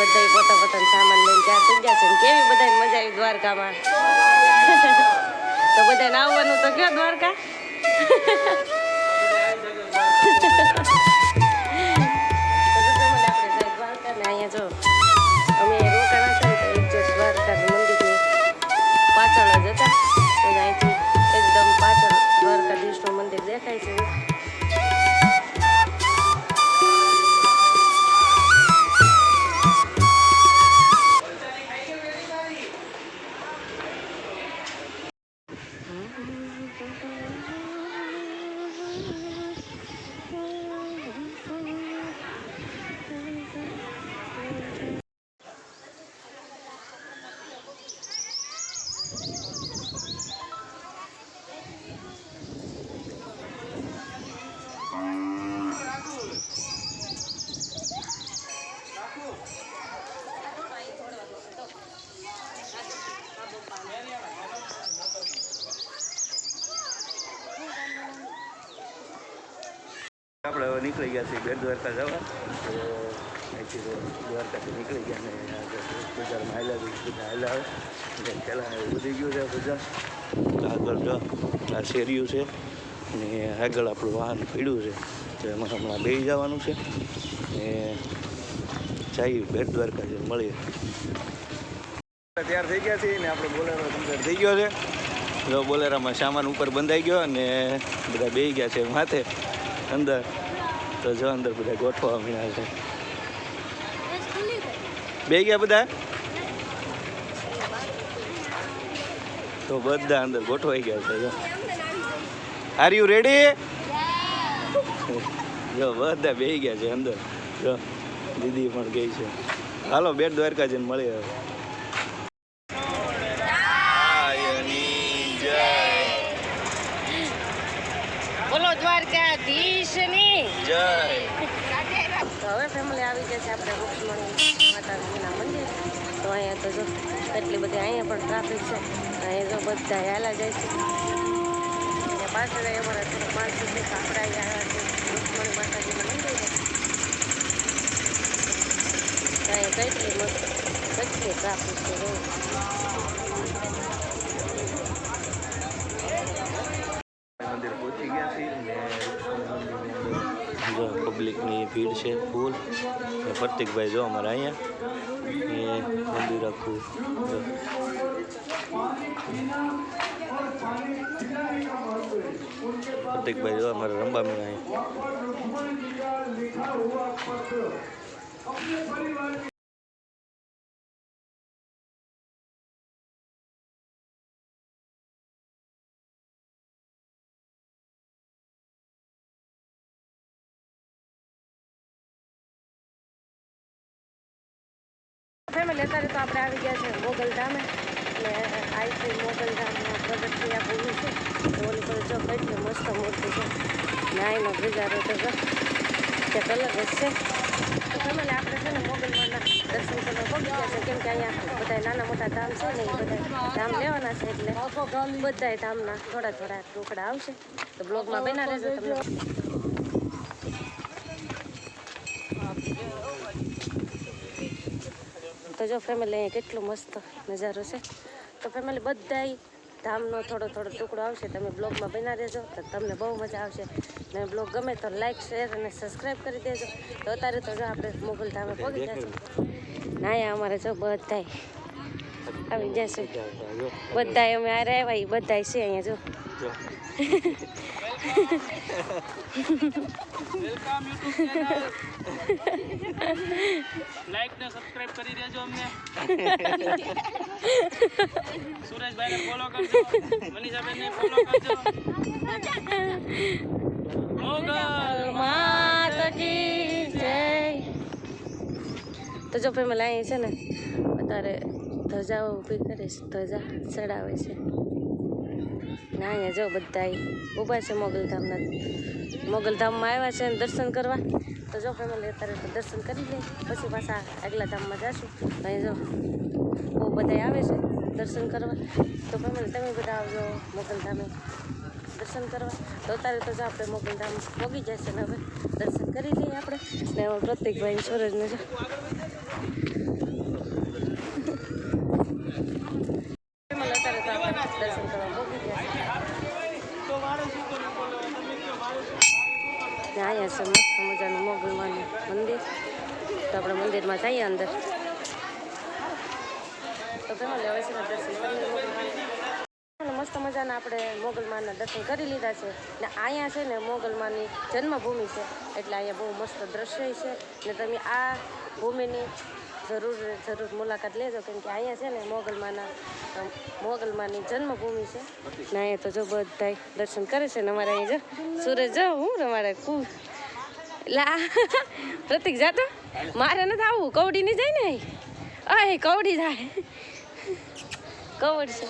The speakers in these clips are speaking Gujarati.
બધા પોતા પોતાનો સામાન લઈને ચાર થઈ ગયા છે. કેવી બધા મજા આવી દ્વારકામાં? તો બધાને આવવાનું તો કયો દ્વારકા? આપણે હવે નીકળી ગયા છીએ બેટ દ્વારકા જવા. તો અહીંથી દ્વારકાથી નીકળી ગયા ને બજારમાં હાલ્યા બધા હાલ્યા આવે પહેલાં વધી ગયું છે બજાર આગળ જો આ શેરિયું છે ને આગળ આપણું વાહન પડ્યું છે. તો એમાં હમણાં બે જવાનું છે ને જઈએ બેટ દ્વારકા જે મળીએ. તૈયાર થઈ ગયા છીએ ને આપણે બોલેરો કમ્પ્લીટ થઈ ગયો છે. જો બોલેરામાં સામાન ઉપર બંધાઈ ગયો અને બધા બેસી ગયા છે માથે અંદર. તો જો અંદર બધા ગોઠવા મળ્યા છે. બે ગયા બધા? તો બધા અંદર ગોઠવાઈ ગયા છે, જો. આર યુ રેડી જો બધા બે ગયા છે અંદર. જો, દીદી પણ ગઈ છે. હાલો બેટ દ્વારકા જઈને મળીએ હવે જય બોલો દ્વારકાધીશની. જય. તો હવે ફેમિલી આવી ગયા છે આપણે રૂક્ષ્મણી માતાજીના મંદિર. તો અહીંયા તો જો એટલી બધી અહીંયા પણ ટ્રાફિક છે. અહીંયા જો બધા હાલા જાય છે. પાછળ અમારા છે તો આપણે અહીંયા આવ્યા છે રૂક્ષ્મણી માતાજીના મંદિર. છે અહીંયા કેટલી મસ્ત કેટલી ટ્રાફિક છે મંદિર પહોંચી ગયા છીએ. જો પબ્લિકની ભીડ છે, ફૂલ. ને પ્રતિકભાઈ જો અમારે અહીંયા. એ મંદિર આખું. પ્રતિકભાઈ જો અમારે રંબામીના અહીંયા. ફેમિલી અત્યારે તો આપણે આવી ગયા છે મોગલધામે અને આઈથી મોગલધામનો પગથિયા પૂરું છે. તો ઓલી પર જો કેટલી મસ્ત મૂર્તિ છે. નાઈનો નજારો તો ત્યાં અલગ જ છે. તો ફેમિલી આપણે છે ને મોગલમાંના દર્શન કરવા પગી ગયા છે. કેમ કે અહીંયા બધા નાના મોટા ધામ છે ને, એ બધા ધામ લેવાના છે એટલે બધા ધામના થોડા થોડા ટુકડા આવશે. તો બ્લોગમાં બના રહેજો તમને તો જો ફેમિલી અહીંયા કેટલો મસ્ત નજારો છે. તો ફેમિલી બધાય ધામનો થોડો થોડો ટુકડો આવશે. તમે બ્લોગમાં બના દેજો તો તમને બહુ મજા આવશે. ને બ્લોગ ગમે તો લાઈક શેર અને સબસ્ક્રાઈબ કરી દેજો. તો અત્યારે તો જો આપણે મોગલ ધામે પહોંચી જશું ના અમારે જો બધાય આવી જશે બધાય અમે આ આવ્યા એ બધાય છે અહીંયા જો. જો લાઈક ને સબસ્ક્રાઇબ કરી દેજો અમને. સુરેશભાઈ ને ફોલો કરજો. મનીષાબેન ને ફોલો કરજો. મોગલ માતા જય. તો જો ફેમિલી અહીં છે ને, અત્યારે ધજાઓ ઊભી કરીશ ધજા ચડાવે છે. ના અહીંયા જો બધા ઊભા છે મોગલધામના મોગલધામમાં આવ્યા છે દર્શન કરવા. તો જો ફેમિલી અત્યારે દર્શન કરી લઈએ પછી પાછા આગલા ધામમાં જશું. અહીં જો બહુ બધા આવે છે દર્શન કરવા. તો ફેમિલી તમે બધા આવજો મોગલધામે દર્શન કરવા. તો અત્યારે તો જો આપણે મોગલધામ મોગી જશે ને હવે. દર્શન કરી લઈએ આપણે. ને પ્રતિકભાઈ સૂરજને જો વિમલ અત્યારે તો આપણે દર્શન કરવા પોગી ગયા છે ને અહીંયા છે મસ્ત મજાનું મોગલમાનું મંદિર. તો આપણે મંદિરમાં જઈએ અંદર. તો કેમાં લેવાય છે દર્શન કરી મસ્ત મજાના આપણે મોગલમાના દર્શન કરી લીધા છે. ને અહીંયા છે ને મોગલમાની જન્મભૂમિ છે. એટલે અહીંયા બહુ મસ્ત દ્રશ્ય છે. ને તમે આ ભૂમિની જરૂર જરૂર મુલાકાત લેજો, કેમ કે અહીંયા છે ને મોગલમાના મોગલમાની જન્મભૂમિ છે. ને અહીંયા તો જો બધા દર્શન કરે છે ને અમારે અહીં જો. સૂરજ, જો હું અમારે કુ લા પ્રતિક જાતો? મારે નથી આવું કવડી નહીં જાય ને અહી? કવડી જાય. કવડ છે.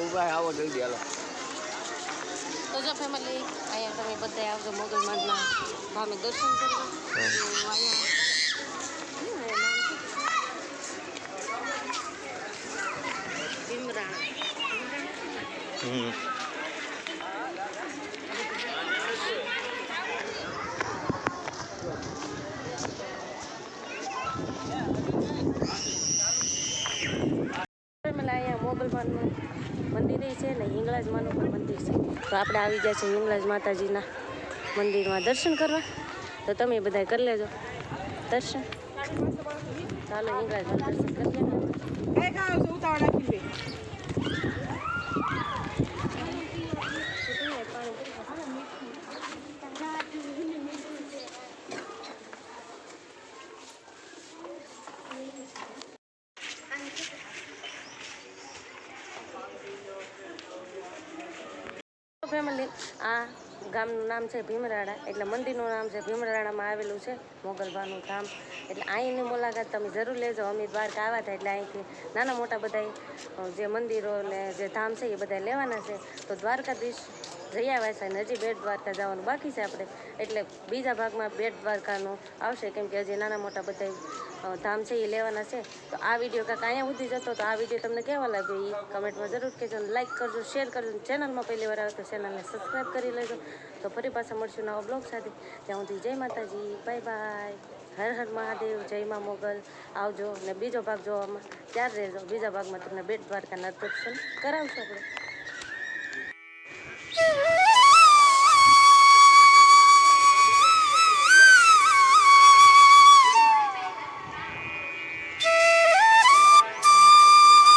ઊભા આવો જલ્દી હાલો. તો જો ફેમિલી અહીંયા તમે બધા આવજો મોગલમાના ધામે દર્શન કરવા. અહીંયા શું હે નામ શું? ભીમરાણા હમ ફેમિલી અહીંયા મોગલમાનું મંદિર છે ને હિંગળાજમાનું પણ મંદિર છે. તો આપણે આવી ગયા છે હિંગળાજ માતાજીના મંદિરમાં દર્શન કરવા. તો તમે બધા કરી લેજો. દર્શન. ચાલો હિંગળાજ દર્શન કરી લેજો ફેમિલી આ ગામનું નામ છે ભીમરાડા એટલે મંદિરનું નામ છે ભીમરાડામાં આવેલું છે મોગલબાનું ધામ. એટલે અહીંની મુલાકાત તમે જરૂર લેજો. અમે દ્વારકા આવ્યા હતા એટલે અહીંથી નાના મોટા બધા જે મંદિરો ને જે ધામ છે એ બધા લેવાના છે. તો દ્વારકાધીશ જઈ આવ્યા છે. હજી બેટ દ્વારકા જવાનું બાકી છે આપણે. એટલે બીજા ભાગમાં બેટ દ્વારકાનું આવશે. કેમ કે હજી નાના મોટા બધા ધામ છે એ લેવાના છે. તો આ વીડિયો કાંઈક અહીંયા સુધી જતો તો આ વીડિયો તમને કેવા લાગ્યો એ કમેન્ટમાં જરૂર કહેજો લાઇક કરજો શેર કરજો. ચેનલમાં પહેલી વાર આવે તો ચેનલને સબસ્ક્રાઈબ કરી લેજો. તો ફરી પાછા મળશું નવા બ્લોગ સાથે. ત્યાં સુધી જય માતાજી. બાય બાય હર હર મહાદેવ. જય મા મોગલ. આવજો. ને બીજો ભાગ જોવામાં ત્યાર રહેજો. બીજા ભાગમાં તમને બેટ દ્વારકાના નર્તન કરાવશું આપણે.